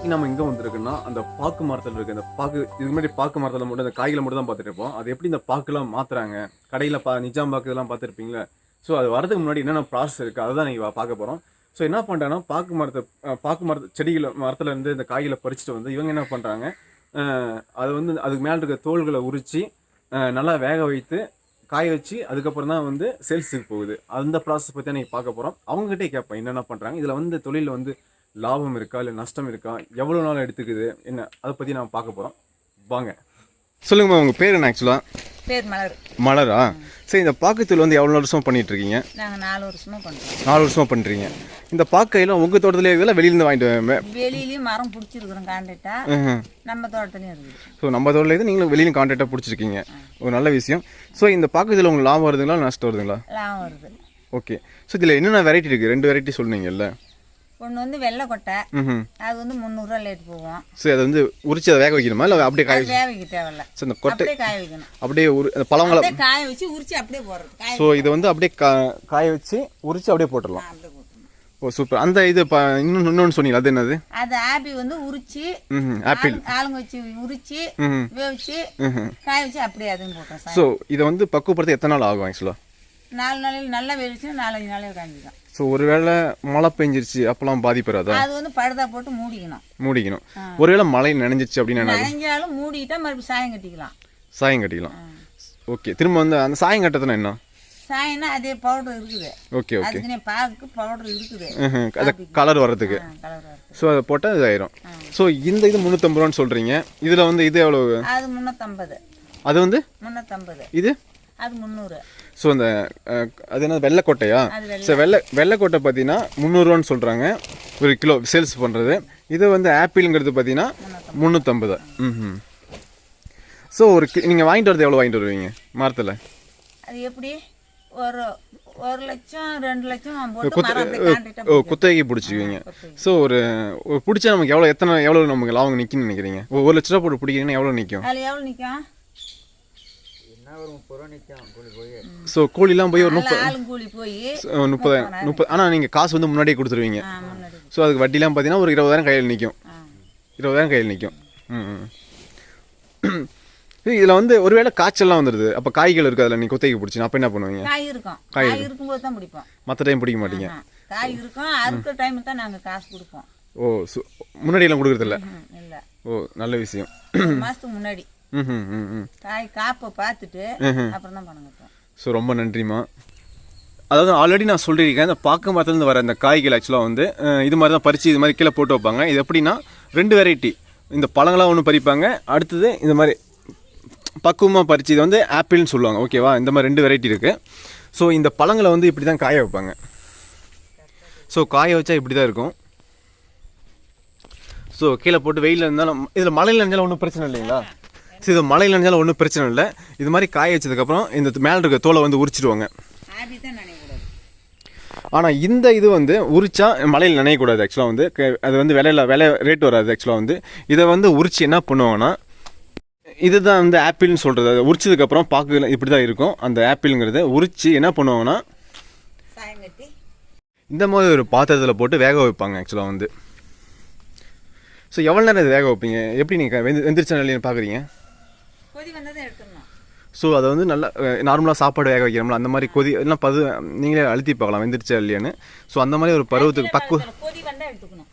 இன்னைக்கு நம்ம எங்கே வந்திருக்குன்னா அந்த பாக்கு மரத்தில் இருக்குது அந்த பாக்கு இதுக்கு முன்னாடி பாக்கு மரத்தில் மட்டும் அந்த காய்களை மட்டும் தான் பார்த்துட்டு இருப்போம் அது எப்படி இந்த பாக்குலாம் மாற்றுறாங்க கடையில் பா நிஜாம் பாக்கு இதெல்லாம் பார்த்துருப்பீங்களா? ஸோ அது வரதுக்கு முன்னாடி என்னென்ன ப்ராசஸ் இருக்குது அதை தான் நீங்கள் பார்க்க போகிறோம் ஸோ என்ன பண்ணுறாங்கன்னா பாக்கு மரத்தை பாக்கு மரத்து செடிகளை மரத்தில் இருந்து இந்த காய்களை பறிச்சுட்டு வந்து இவங்க என்ன பண்ணுறாங்க அது வந்து அதுக்கு மேலே இருக்க தோள்களை உரித்து நல்லா வேக வைத்து காய வச்சு அதுக்கப்புறம் தான் வந்து சேல்ஸுக்கு போகுது. அந்த ப்ராசஸ் பற்றி நீங்கள் பார்க்க போகிறோம் அவங்ககிட்டே கேட்பேன் என்னென்ன பண்ணுறாங்க இதில் வந்து தொழிலில் வந்து லாபம் இருக்கா இல்லை நஷ்டம் இருக்கா? எவ்வளோ நாள் எடுத்துக்குது? என்ன? அதை பற்றி நான் பார்க்க போகிறோம் வாங்க. சொல்லுங்கம்மா உங்கள் பேர் என்ன ஆக்சுவலாக பேர் மலர். மலரா? சரி இந்த பாக்குத்தூள் வந்து எவ்வளோ வருஷமா பண்ணிட்டு இருக்கீங்க? நாங்கள் நாலு வருஷமா பண்ணுறோம் நாலு வருஷமா பண்ணுறீங்க இந்த பாக்கையெல்லாம் உங்கள் தோட்டத்திலே இதெல்லாம் வெளியிலேருந்து வாங்கிட்டு வரேன் வெளியிலயும் மரம் பிடிச்சிருக்கிறோம் காண்டாக்டா நம்ம தோட்டத்துலையும் இருக்குது. ஸோ நம்ம தோட்டத்தில் இது நீங்களும் வெளியிலும் கான்ட்ராக்டாக பிடிச்சிருக்கீங்க. ஒரு நல்ல விஷயம். ஸோ இந்த பாக்குத்தூள் உங்களுக்கு லாபம் வருதுங்களா நஷ்டம் வருதுங்களா? லாபம் வருது. ஓகே ஸோ இதில் என்னென்ன வெரைட்டி இருக்குது ரெண்டு வெரைட்டி சொன்னீங்கல்ல ஒன்று வந்து வெள்ளை கொட்டை. அது வந்து முந்நூறுரூவா லேட் போகும். சரி அதை வந்து உரிச்சு அதை வேக வைக்கணுமா? இல்லை அப்படியே காய வேக வைக்க தேவையில்ல. ஸோ இந்த கொட்டை அப்படியே காய வைக்கணும். அப்படியே உரு அந்த பழங்களை காய வச்சு உரிச்சு அப்படியே போடுறது. ஸோ இதை வந்து அப்படியே கா காய வச்சு உரிச்சு அப்படியே போட்டுடலாம். Oh super. அந்த இது ப இன்னும் இன்னொன்று சொன்னீங்க அது என்னது? அது ஆப்பி வந்து உரிச்சு ஆப்பிள். ஆளு- ஆளுங்க வச்சு உரிச்சு வேவிச்சு காய வச்சு அப்படியே அதுவும் போட்டோம் சார். ஸோ இதை வந்து பக்குவப்படுத்த எத்தனை நாள் ஆகும் ஆக்சுவலாக நாலு நாளையில் நல்லா வேவிச்சுன்னா நாலஞ்சு நாளையில் காஞ்சிடும் ஸோ ஒருவேளை மழை பெஞ்சிருச்சு அப்போலாம் பாதிப்பு வராதா அது வந்து படுதா போட்டு மூடிக்கணும். மூடிக்கணும். ஒருவேளை மழை நனைஞ்சிருச்சு அப்படின்னா? நனைஞ்சாலும் மூடிட்டா மறுபடியும் சாயம் கட்டிக்கலாம். சாயம் கட்டிக்கலாம். ஓகே திரும்ப வந்து அந்த சாயம் கட்டத்துல என்ன? சாயம்னா அதே பவுடர் இருக்குது. ஓகே ஓகே அதுக்குனே பாக்கு பவுடர் இருக்குது. அது கலர் வர்றதுக்கு. ஸோ அதை போட்டால் இதாயிரும். ஸோ இந்த இது முந்நூற்றம்பது ரூபான்னு சொல்கிறீங்க இதில் வந்து இது எவ்வளோ அது முந்நூற்றம்பது அது வந்து? முந்நூற்றம்பது இது? அது முந்நூறு ஸோ அந்த அது என்ன வெள்ளைக்கோட்டையா ஸோ வெள்ளை. வெள்ளைக்கோட்டை பார்த்தீங்கன்னா முந்நூறுவான்னு சொல்கிறாங்க ஒரு கிலோ சேல்ஸ் பண்ணுறது இது வந்து ஆப்பிளுங்கிறது பார்த்தீங்கன்னா முந்நூற்றம்பது ம் ஸோ ஒரு நீங்கள் வாங்கிட்டு வரது எவ்வளோ வாங்கிட்டு வருவீங்க? மரத்தில் அது எப்படி? ஒரு ஒரு லட்சம் ரெண்டு லட்சம் ஓ குத்தகைக்கு பிடிச்சிக்குவீங்க. ஸோ ஒரு பிடிச்சா நமக்கு எவ்வளோ எத்தனை எவ்வளோ நமக்கு லாபம் நிற்கும்னு நினைக்கிறீங்க? ஒரு லட்ச ரூபா போட்டு பிடிக்கிறீங்கன்னா எவ்வளோ நிற்கும் எவ்வளோ நிற்கும் ஸோ கூலிலாம் போய் ஒரு முப்பது ஆளும் கூலி போய் முப்பதாயிரம் முப்பது ஆனால் நீங்கள் காசு வந்து முன்னாடியே கொடுத்துருவீங்க. ஸோ அதுக்கு வட்டிலாம் பார்த்தீங்கன்னா ஒரு இருபதாயிரம் கையில் நிற்கும் இருபதாயிரம் கையில் நிற்கும் ம் இதில் வந்து ஒருவேளை காய்ச்சல்லாம் வந்துடுது அப்போ காய்கள் இருக்குது அதில். நீங்கள் குத்தகைக்கு பிடிச்சி அப்போ என்ன பண்ணுவீங்க? காய் இருக்கும். காய் இருக்கும்போது தான் பிடிப்போம். மற்ற டைம் பிடிக்க மாட்டீங்க. காய் இருக்கும். அறுக்கிற டைம் தான் நாங்கள் காசு கொடுப்போம். ஓ சு முன்னாடியெல்லாம் கொடுக்குறதில்ல? இல்லை. ஓ நல்ல விஷயம். மாதத்துக்கு முன்னாடி. காய் காப்பை பார்த்துட்டு அப்புறம் தான் பணம் கட்டுவோம். ஸோ ரொம்ப நன்றிம்மா. அதாவது ஆல்ரெடி நான் சொல்லியிருக்கேன் இந்த பாக்கு மரத்துலேருந்து வர இந்த காய்கள் ஆக்சுவலாக வந்து இது மாதிரி தான் பறித்து இது மாதிரி கீழே போட்டு வைப்பாங்க. இது எப்படின்னா ரெண்டு வெரைட்டி இந்த பழங்களாக ஒன்று பறிப்பாங்க அடுத்தது இந்த மாதிரி பக்குவமாக பறித்து இது வந்து ஆப்பிள்னு சொல்லுவாங்க. ஓகேவா இந்த மாதிரி ரெண்டு வெரைட்டி இருக்குது ஸோ இந்த பழங்களை வந்து இப்படி தான் காய வைப்பாங்க. ஸோ காய வச்சா இப்படி தான் இருக்கும். ஸோ கீழே போட்டு வெயிலில் இருந்தாலும் இதில் மழையில் இருந்தாலும் ஒன்றும் பிரச்சனை இல்லைங்களா? ஸோ இது மழையில் இருந்தாலும் ஒன்றும் பிரச்சனை இல்லை. இது மாதிரி காய வச்சதுக்கப்புறம் இந்த மேலே இருக்க தோலை வந்து உரிச்சிடுவாங்க. ஆனால் இந்த இது வந்து உரிச்சா மழையில் நனையக்கூடாது ஆக்சுவலாக வந்து. அது வந்து விலையில விலை ரேட் வராது ஆக்சுவலாக வந்து. இதை வந்து உரிச்சு என்ன பண்ணுவாங்கன்னா இதுதான் வந்து ஆப்பிள்னு சொல்கிறது அதை உரிச்சதுக்கப்புறம் பாக்கு இப்படி தான் இருக்கும். அந்த ஆப்பிளுங்கிறத உரிச்சு என்ன பண்ணுவாங்கன்னா இந்த மாதிரி ஒரு பாத்திரத்தில் போட்டு வேக வைப்பாங்க ஆக்சுவலாக வந்து. ஸோ எவ்வளோ நேரம் இது வேக வைப்பீங்க? எப்படி நீங்கள் வெந்து வெந்திரிச்ச நிலையை பார்க்குறீங்க கொதி வந்ததை எடுத்துடணும் ஸோ அதை வந்து நல்லா நார்மலாக சாப்பாடு வேக வைக்கிறோம்ல அந்த மாதிரி கொதி எல்லாம் பது நீங்களே அழுத்தி பார்க்கலாம் வெந்திரிச்சா இல்லையான்னு. ஸோ அந்த மாதிரி ஒரு பருவத்துக்கு பக்குவ கொதி வந்தால் எடுத்துக்கணும்.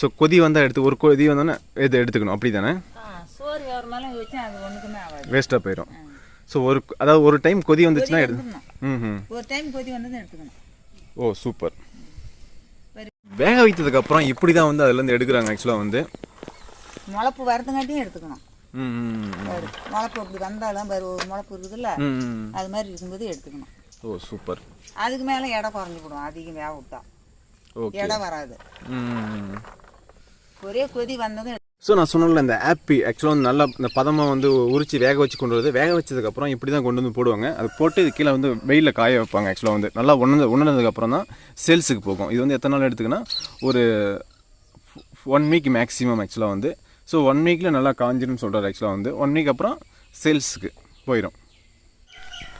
ஸோ கொதி வந்தால் எடுத்து ஒரு கொதி வந்தோன்னே இது எடுத்துக்கணும். அப்படி தானே சோறு அது வேஸ்ட்டாக போயிடும் ஸோ ஒரு அதாவது ஒரு டைம் கொதி வந்துச்சுன்னா எடுத்து ம் ம் ஒரு டைம் கொதி வந்ததை எடுத்துக்கணும். Oh super. வேக வைத்ததுக்கப்புறம் இப்படி தான் வந்து அதுலேருந்து எடுக்கிறாங்க ஆக்சுவலாக வந்து. முளப்பு வரதுங்காட்டியும் எடுத்துக்கணும். முளப்பு அப்படி வந்தாலும் பாரு ஒரு முளப்பு இருக்குதுல்ல அது மாதிரி இருக்கும்போது எடுத்துக்கணும். Oh super. அதுக்கு மேலே எடை குறைஞ்சி போடும் அதிகம் வேக விட்டா. எடை வராது. ஒரே கொதி வந்ததும் ஸோ நான் சொன்னல இந்த ஆப்பி ஆக்சுவலாக வந்து நல்லா இந்த பதமாக வந்து உரிச்சு வேக வச்சு கொண்டு வருது. வேக வச்சதுக்கப்புறம் இப்படி தான் கொண்டு வந்து போடுவாங்க. அது போட்டு இது கீழே வந்து வெயிலில் காய வைப்பாங்க ஆக்சுவலாக வந்து. நல்லா உணர்ந்து உணர்ந்ததுக்கப்புறம் தான் சேல்ஸுக்கு போகும். இது வந்து எத்தனை நாள் எடுத்துக்குன்னா ஒரு ஒன் வீக் மேக்ஸிமம் ஆக்சுவலாக வந்து ஸோ ஒன் வீக்கில் நல்லா காஞ்சிரும்னு சொல்கிறார் ஆக்சுவலாக வந்து. ஒன் வீக் அப்புறம் சேல்ஸுக்கு போயிடும்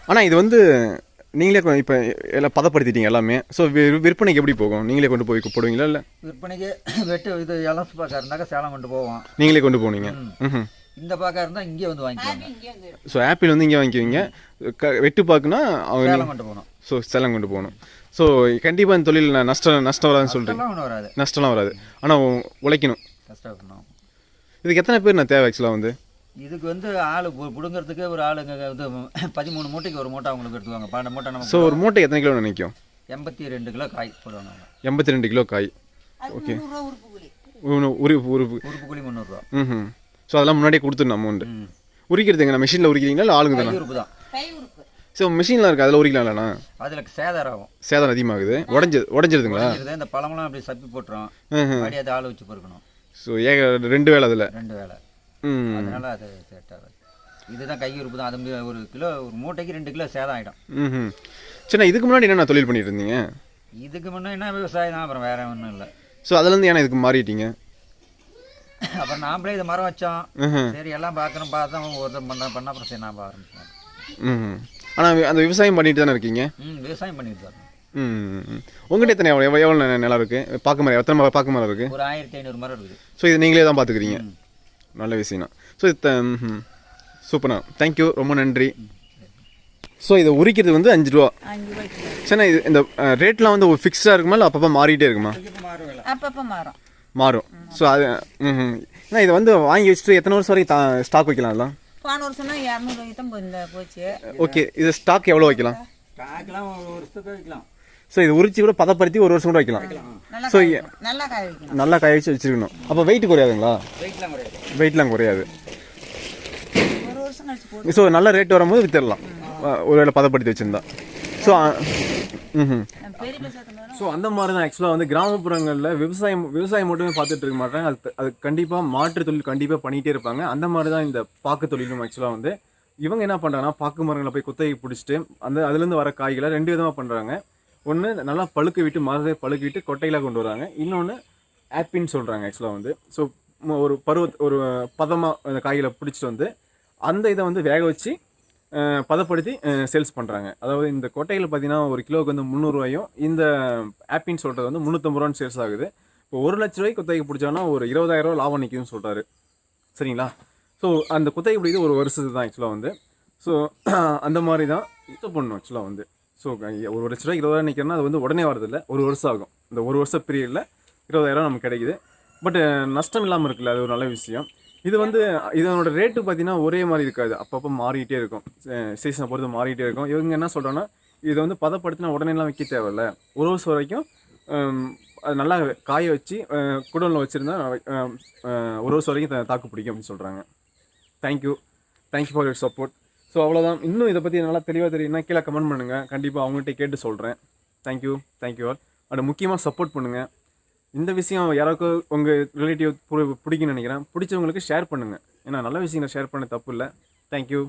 ஆனால் இது வந்து நீங்களே கொ- இப்போ எல்லாம் பதப்படுத்திட்டீங்க எல்லாமே. ஸோ விற்பனைக்கு எப்படி போகும்? நீங்களே கொண்டு போய் போடுவீங்களா இல்லை? விற்பனைக்கு வெட்டு இது எலசு பாக்கா இருந்தாக்கா சேலம் கொண்டு போவோம். நீங்களே கொண்டு போனீங்க. ம். இந்த பாக்கா இருந்தால் இங்கே வந்து வாங்கிக்குவாங்க. இங்கே வந்து ஸோ ஆப்பிள் வந்து இங்கே வாங்கிக்குவீங்க. க வெட்டு பாக்குனா அவங்க சேலம் கொண்டு போகணும். ஸோ சேலம் கொண்டு போகணும். ஸோ கண்டிப்பாக இந்த தொழில் நஷ்டம் நஷ்டம் வராதுன்னு அதெல்லாம் ஒன்றும் வராது. நஷ்டம்லாம் வராது. ஆனால் உழைக்கணும். கஷ்டப்படணும். இதுக்கு எத்தனை பேர் நான் தேவை ஆக்சுவலாக வந்து? இதுக்கு வந்து ஆள் பிடுங்கிறதுக்கு ஒரு ஆளுங்க இது பதிமூணு மூட்டைக்கு ஒரு மூட்டை அவங்களுக்கு எடுத்துவாங்க பன்னெண்டு மூட்டை ஸோ நம்ம ஒரு மூட்டை எத்தனை கிலோ நினைக்கும்? எண்பத்தி ரெண்டு கிலோ காய் போடுவாங்க. எண்பத்தி ரெண்டு கிலோ காய். முந்நூறுரூவா உறுப்பு உருப்பு உறுப்பு. கூலி முந்நூறுரூவா ம் ஸோ அதெல்லாம் முன்னாடியே கொடுத்துடணும் அமௌண்ட் உரிக்கிறதுங்க நான் மிஷினில் உரிக்கிறீங்களா? இல்லை ஆளுங்க தானே? உறுப்பு தான். கை உறுப்பு. ஸோ மிஷின்லாம் இருக்குது அதில் உரிக்கலாம் இல்லைண்ணா அதில் சேதாரம் ஆகும். சேதம் அதிகமாகுது. உடஞ்சி உடஞ்சிருதுங்களா? உடைஞ்சிருது, இந்த பழமெல்லாம் அப்படி சப்பி போட்டுரும். அதை ஆள் வச்சு பொறுக்கணும். ஸோ ஏக ரெண்டு வேலை அதில். ரெண்டு வேலை ம். அதனால அது செட் ஆகாது. இதுதான் கை உறுப்பு தான். அது ஒரு கிலோ ஒரு மூட்டைக்கு ரெண்டு கிலோ சேதம் ஆகிடும் ம் சரிண்ணா இதுக்கு முன்னாடி என்னென்ன தொழில் பண்ணிட்டு இருந்தீங்க? இதுக்கு முன்னே என்ன விவசாயம் தான் அப்புறம் வேற ஒன்றும் இல்லை. ஸோ அதுலேருந்து ஏன்னா இதுக்கு மாறிட்டீங்க? அப்புறம் நாமளே இது மரம் வச்சோம். சரி எல்லாம் பார்க்கணும் பார்த்தா ஒருத்தர் பண்ண பண்ண அப்புறம் சரி ஆரம்பிச்சோம் ம் ஆனால் அந்த விவசாயம் பண்ணிட்டு தானே இருக்கீங்க? ம் விவசாயம் பண்ணிட்டு தான் உங்கள்கிட்ட எத்தனை எவ்வளோ எவ்வளோ எவ்வளோ நிலம் இருக்குது பாக்கு மரம் எத்தனை மரம் பாக்கு மரம் இருக்குது ஒரு ஆயிரத்தி ஐநூறு மரம் இருக்குது. ஸோ இது நீங்களே தான் பார்த்துக்கிறீங்க? நல்ல விஷயம்ண்ணா ஸோ இது சூப்பர்ண்ணா தேங்க்யூ ரொம்ப நன்றி. ஸோ இதை உரிக்கிறது வந்து அஞ்சு ரூபா. சரிண்ணா இது இந்த ரேட்லாம் வந்து ஃபிக்ஸ்டாக இருக்குமா? இல்லை அப்பப்போ மாறிட்டே இருக்குமா? அப்பப்போ மாறும். மாறும். ஸோ அது ம் ஏன்னா இதை வந்து வாங்கி வச்சுட்டு எத்தனை வருஷம் வரைக்கும் ஸ்டாக் வைக்கலாம் போன வருஷம்னா போச்சு. ஓகே இது ஸ்டாக் எவ்வளோ வைக்கலாம்? காய்க்கலாம் ஒரு வருஷத்துக்கு வைக்கலாம். ஸோ இது உரிச்சு கூட பதப்படுத்தி ஒரு வருஷம் கூட வைக்கலாம். நல்லா ஸோ. நல்லா காய வைக்கணும். நல்லா காய வச்சு வச்சிருக்கணும். அப்போ வெயிட் குறையாதுங்களா? வெயிட்லாம் குறையாது. ஸோ நல்ல ரேட் வரும்போது வித்துடலாம். ஒருவேளை பதப்படுத்தி வச்சிருந்தா. ஸோ ம் ஸோ அந்த மாதிரி தான் ஆக்சுவலாக வந்து கிராமப்புறங்களில் விவசாயம் விவசாயம் மட்டுமே பார்த்துட்டு இருக்க மாட்டாங்க. அது அது கண்டிப்பாக மாற்று தொழில் கண்டிப்பாக பண்ணிகிட்டே இருப்பாங்க. அந்த மாதிரி தான் இந்த பாக்கு தொழிலும் ஆக்சுவலாக வந்து. இவங்க என்ன பண்ணுறாங்கன்னா பாக்கு மரங்களை போய் குத்தகை பிடிச்சிட்டு அந்த அதுலேருந்து வர காய்களை ரெண்டு விதமாக பண்ணுறாங்க ஒன்று நல்லா பழுக்க விட்டு மரத்தை பழுக்க விட்டு கொட்டையில் கொண்டு வராங்க. இன்னொன்று ஆப்பின்னு சொல்கிறாங்க ஆக்சுவலாக வந்து. ஸோ ஒரு பருவத் ஒரு பதமாக அந்த காய்களை பிடிச்சிட்டு வந்து அந்த இதை வந்து வேக வச்சு பதப்படுத்தி சேல்ஸ் பண்ணுறாங்க அதாவது இந்த கொட்டையில் பார்த்தீங்கன்னா ஒரு கிலோவுக்கு வந்து முந்நூறுவாயும் இந்த ஆப்பின்னு சொல்கிறது வந்து முந்நூற்றம்பது ரூபான்னு சேல்ஸ் ஆகுது. இப்போ ஒரு லட்ச ரூபாய்க்கு குத்தகைக்கு பிடிச்சாங்கன்னா ஒரு இருபதாயிரம் லாபம் நிற்குதுன்னு சொல்கிறாரு சரிங்களா? ஸோ அந்த குத்தகை பிடிக்கிறது ஒரு வருஷத்துக்கு தான் ஆக்சுவலாக வந்து. ஸோ அந்த மாதிரி தான் இது பண்ணணும் ஆக்சுவலாக வந்து. ஸோ ஒரு லட்ச ரூபா இருபதாயிரம் நிற்கிறேன்னா அது வந்து உடனே வரதில்லை ஒரு வருஷம் ஆகும். இந்த ஒரு வருஷம் பீரியடில் இருபதாயிரம் நமக்கு கிடைக்குது. பட் நஷ்டம் இல்லாமல் இருக்குல்ல அது ஒரு நல்ல விஷயம். இது வந்து இதனோட ரேட்டு பார்த்தீங்கன்னா ஒரே மாதிரி இருக்காது. அப்பப்போ மாறிக்கிட்டே இருக்கும். சீசனை பொறுத்து மாறிக்கிட்டே இருக்கும். இவங்க என்ன சொல்கிறோன்னா இதை வந்து பதப்படுத்தினா உடனேலாம் விற்க தேவையில்ல. ஒரு வருஷம் வரைக்கும் அது நல்லா காய வச்சு குடோனில் வச்சுருந்தா ஒரு வருஷம் வரைக்கும் தாக்கு பிடிக்கும் அப்படின்னு சொல்கிறாங்க thank you thank you for your support so அவ்வளோதான் இன்னும் இதை பற்றி நல்லா தெளிவாக தெரியும்னா கீழே கமெண்ட் பண்ணுங்கள் கண்டிப்பாக அவங்கள்ட்ட கேட்டு சொல்கிறேன் thank you thank you all and முக்கியமாக சப்போர்ட் பண்ணுங்கள் இந்த விஷயம் யாராவது உங்கள் ரிலேட்டிவ் பிடிக்கும்னு நினைக்கிறேன். பிடிச்சவங்களுக்கு ஷேர் பண்ணுங்கள் ஏன்னா நல்ல விஷயங்களை ஷேர் பண்ண தப்பு இல்லை. தேங்க்யூ